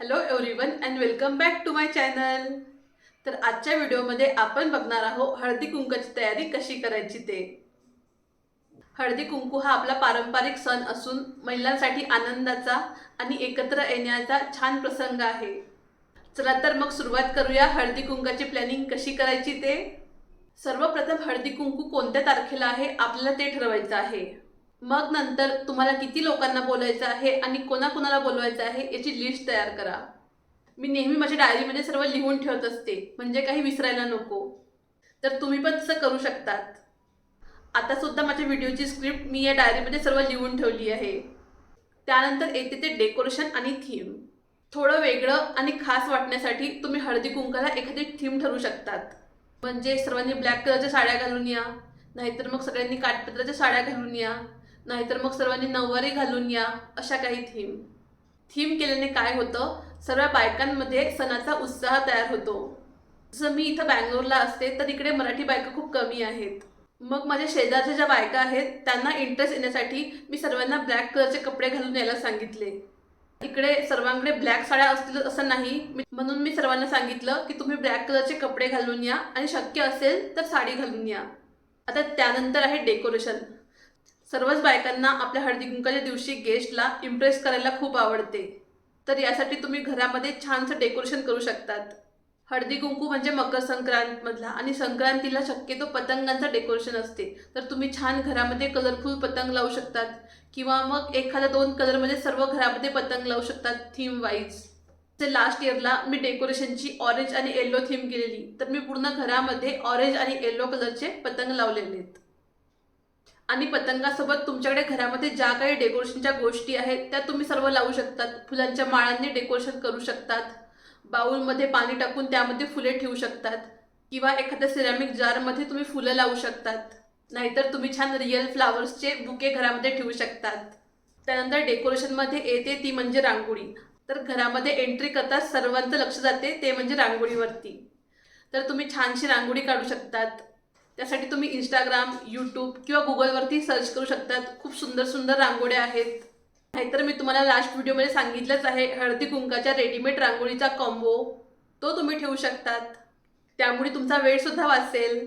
Hello everyone and welcome back to my channel तर आजच्या व्हिडिओमध्ये आपण बघणार आहोत हळदी कुंकाची तयारी कशी करायची ते. हळदी कुंकू हा आपला पारंपरिक सण असून महिलांसाठी आनंदाचा आणि एकत्र येण्याचा छान प्रसंग आहे. चला तर मग सुरुवात करूया हळदी कुंकाची प्लॅनिंग कशी करायची ते. सर्वप्रथम हळदी कुंकू कोणत्या तारखेला आहे आपल्याला ते ठरवायचं आहे. मग नंतर तुम्हाला किती लोकांना बोलायचं आहे आणि कोणाकोणाला बोलवायचं आहे याची लिस्ट तयार करा. मी नेहमी माझ्या डायरीमध्ये सर्व लिहून ठेवत असते. म्हणजे काही विसरायला नको. तर तुम्ही पण तसं करू शकतात. आता सुद्धा माझ्या व्हिडिओची स्क्रिप्ट मी या डायरीमध्ये सर्व लिहून ठेवली आहे. त्यानंतर येते ते डेकोरेशन आणि थीम थोडं वेगळं आणि खास वाटण्यासाठी तुम्ही हळदी कुंकाला एखादी थीम ठरवू शकतात. म्हणजे सर्वांनी ब्लॅक कलरच्या साड्या घालून या. नाहीतर मग सगळ्यांनी काठपत्राच्या साड्या घालून या. नाहीतर मग सर्वांनी नऊवारी घालून या अशा काही थीम थीम केल्याने काय होतं? सर्व बायकांमध्ये सणाचा उत्साह तयार होतो. जसं मी इथं बँगलोरला असते तर इकडे मराठी बायका खूप कमी आहेत. मग माझ्या शेजारच्या ज्या बायका आहेत त्यांना इंटरेस्ट येण्यासाठी मी सर्वांना ब्लॅक कलरचे कपडे घालून यायला सांगितले. इकडे सर्वांकडे ब्लॅक साड्या असतील असं नाही. म्हणून मी सर्वांना सांगितलं की तुम्ही ब्लॅक कलरचे कपडे घालून या आणि शक्य असेल तर साडी घालून या. आता त्यानंतर आहे डेकोरेशन सर्वच बायकांना आपल्या हळदी कुंकाच्या दिवशी गेस्टला इम्प्रेस करायला खूप आवडते. तर यासाठी तुम्ही घरामध्ये छानसं डेकोरेशन करू शकतात. हळदी कुंकू म्हणजे मकर संक्रांतमधला आणि संक्रांतीला शक्यतो पतंगांचं डेकोरेशन असते. तर तुम्ही छान घरामध्ये कलरफुल पतंग लावू शकतात. किंवा मग एखाद्या दोन कलरमध्ये सर्व घरामध्ये पतंग लावू शकतात थीम वाईज ते लास्ट इयरला मी डेकोरेशनची ऑरेंज आणि येल्लो थीम केलेली. तर मी पूर्ण घरामध्ये ऑरेंज आणि येल्लो कलरचे पतंग लावलेले आहेत. आणि पतंगासोबत तुमच्याकडे घरामध्ये ज्या काही डेकोरेशनच्या गोष्टी आहेत त्या तुम्ही सर्व लावू शकतात. फुलांच्या माळांनी डेकोरेशन करू शकतात. बाऊलमध्ये पाणी टाकून त्यामध्ये फुले ठेवू शकतात. किंवा एखाद्या सिरॅमिक जारमध्ये तुम्ही फुलं लावू शकतात. नाहीतर तुम्ही छान रिअल फ्लावर्सचे बुके घरामध्ये ठेवू शकतात. त्यानंतर डेकोरेशनमध्ये येते ती म्हणजे रांगोळी. तर घरामध्ये एंट्री करता सर्वांचं लक्ष जाते ते म्हणजे रांगोळीवरती. तर तुम्ही छानशी रांगोळी काढू शकतात. त्यासाठी तुम्ही इंस्टाग्राम यूट्यूब किंवा गुगलवरती सर्च करू शकतात. खूप सुंदर सुंदर रांगोळ्या आहेत. नाहीतर मी तुम्हाला लास्ट व्हिडिओमध्ये सांगितलंच आहे हळदी कुंकाच्या रेडीमेड रांगोळीचा कॉम्बो तो तुम्ही ठेवू शकतात. त्यामुळे तुमचा वेळसुद्धा वाचेल.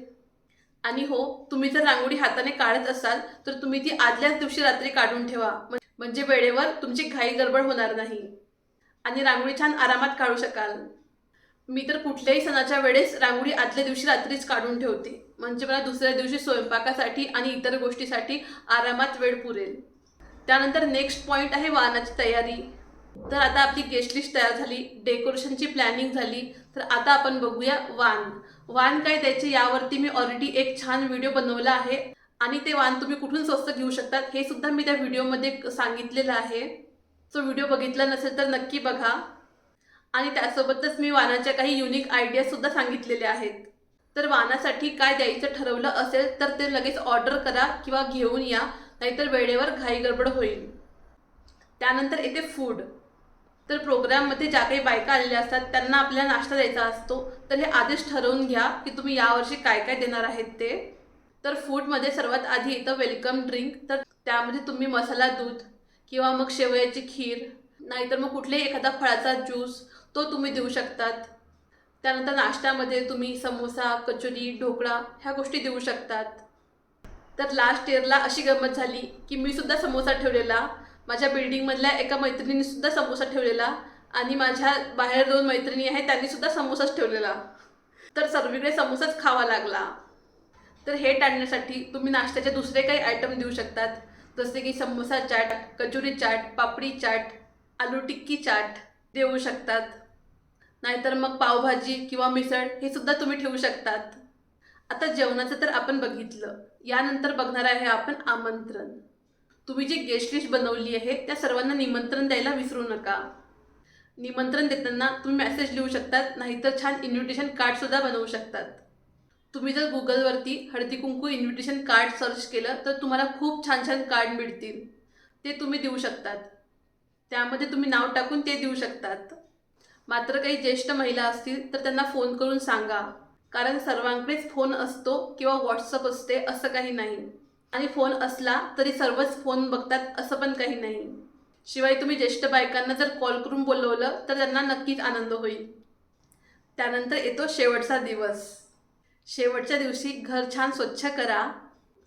आणि हो तुम्ही जर रांगोळी हाताने काढत असाल तर तुम्ही ती आदल्याच दिवशी रात्री काढून ठेवा. म्हणजे वेळेवर तुमची घाई गडबड होणार नाही. आणि रांगोळी छान आरामात काढू शकाल. मी तर कुठल्याही सणाच्या वेळेस रांगोळी आदल्या दिवशी रात्रीच काढून ठेवते. म्हणजे मला दुसऱ्या दिवशी स्वयंपाकासाठी आणि इतर गोष्टीसाठी आरामात वेळ पुरेल. त्यानंतर नेक्स्ट पॉईंट आहे वाहनाची तयारी. तर आता आपली गेस्ट लिस्ट तयार झाली डेकोरेशनची प्लॅनिंग झाली. तर आता आपण बघूया वान वान काय द्यायचे यावरती मी ऑलरेडी एक छान व्हिडिओ बनवला आहे. आणि ते वान तुम्ही कुठून स्वस्त घेऊ शकतात हे सुद्धा मी त्या व्हिडिओमध्ये सांगितलेलं आहे. तो व्हिडिओ बघितला नसेल तर नक्की बघा. आणि त्यासोबतच मी वानाच्या काही युनिक आयडिया सुद्धा सांगितलेल्या आहेत. तर वानासाठी काय द्यायचं ठरवलं असेल तर ते लगेच ऑर्डर करा किंवा घेऊन या नाहीतर वेळेवर घाई गडबड होईल. त्यानंतर येते फूड तर प्रोग्राममध्ये ज्या काही बायका आलेल्या असतात त्यांना आपल्याला नाश्ता द्यायचा असतो. तर हे आधीच ठरवून घ्या की तुम्ही यावर्षी काय काय देणार आहेत ते. तर फूडमध्ये सर्वात आधी येतं वेलकम ड्रिंक तर त्यामध्ये तुम्ही मसाला दूध किंवा मग शेवयाची खीर नाहीतर मग कुठल्याही एखादा फळाचा ज्यूस तो तुम्ही देऊ शकतात. त्यानंतर नाश्त्यामध्ये तुम्ही समोसा कचोरी ढोकळा ह्या गोष्टी देऊ शकतात. तर लास्ट इयरला अशी गंमत झाली की मी सुद्धा समोसा ठेवलेला माझ्या बिल्डिंगमधल्या एका मैत्रिणीने सुद्धा समोसा ठेवलेला आणि माझ्या बाहेर दोन मैत्रिणी आहेत त्यांनी सुद्धा समोसाच ठेवलेला. तर सर्वीकडे समोसाच खावा लागला. तर हे टाळण्यासाठी तुम्ही नाश्त्याचे दुसरे काही आयटम देऊ शकतात. जसे की समोसा चाट कचोरी चाट पापडी चाट आलू टिक्की चाट देऊ शकतात. नाहीतर मग पावभाजी किंवा मिसळ हे सुद्धा तुम्ही ठेवू शकतात. आता जेवणाचं तर आपण बघितलं. यानंतर बघणार आहे आपण आमंत्रण. तुम्ही जी गेस्ट लिस्ट बनवली आहे त्या सर्वांना निमंत्रण द्यायला विसरू नका. निमंत्रण देताना तुम्ही मेसेज लिहू शकतात नाहीतर छान इन्व्हिटेशन कार्डसुद्धा बनवू शकतात. तुम्ही जर गुगलवरती Haldi Kunku invitation card search केलं तर तुम्हाला खूप छान छान कार्ड मिळतील. ते तुम्ही देऊ शकतात. त्यामध्ये तुम्ही नाव टाकून ते देऊ शकतात. मात्र काही ज्येष्ठ महिला असतील तर त्यांना फोन करून सांगा. कारण सर्वांकडेच फोन असतो किंवा व्हॉट्सअप असते असं काही नाही. आणि फोन असला तरी सर्वच फोन बघतात असं पण काही नाही. शिवाय तुम्ही ज्येष्ठ बायकांना जर कॉल करून बोलवलं तर त्यांना नक्कीच आनंद होईल. त्यानंतर येतो शेवटचा दिवस. शेवटच्या दिवशी घर छान स्वच्छ करा.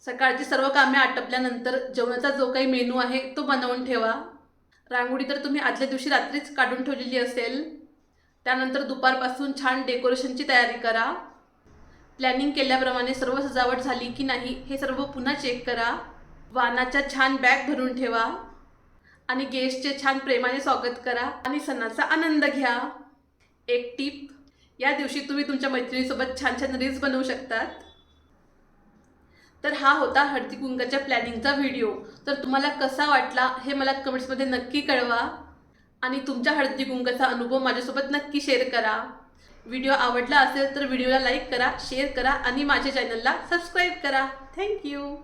सकाळची सर्व कामे आटपल्यानंतर जेवणाचा जो काही मेनू आहे तो बनवून ठेवा. रांगोळी तर तुम्ही आदल्या दिवशी रात्रीच काढून ठेवलेली असेल. त्यानंतर दुपारपासून छान डेकोरेशनची तयारी करा. प्लॅनिंग केल्याप्रमाणे सर्व सजावट झाली की नाही हे सर्व पुन्हा चेक करा. वाहनाच्या छान बॅग भरून ठेवा. आणि गेस्टचे छान प्रेमाने स्वागत करा आणि सणाचा आनंद घ्या. एक टीप या दिवशी तुम्ही तुमच्या मैत्रिणीसोबत छान छान रील्स बनवू शकतात. तर हा होता हळदी कुंकाच्या प्लॅनिंगचा व्हिडिओ तर तुम्हाला कसा वाटला हे मला कमेंट्समध्ये नक्की कळवा. आणि तुमच्या हळदी कुंकाचा अनुभव माझ्यासोबत नक्की शेअर करा. व्हिडिओ आवडला असेल तर व्हिडिओला लाईक करा शेअर करा आणि माझ्या चॅनलला सबस्क्राईब करा. थँक्यू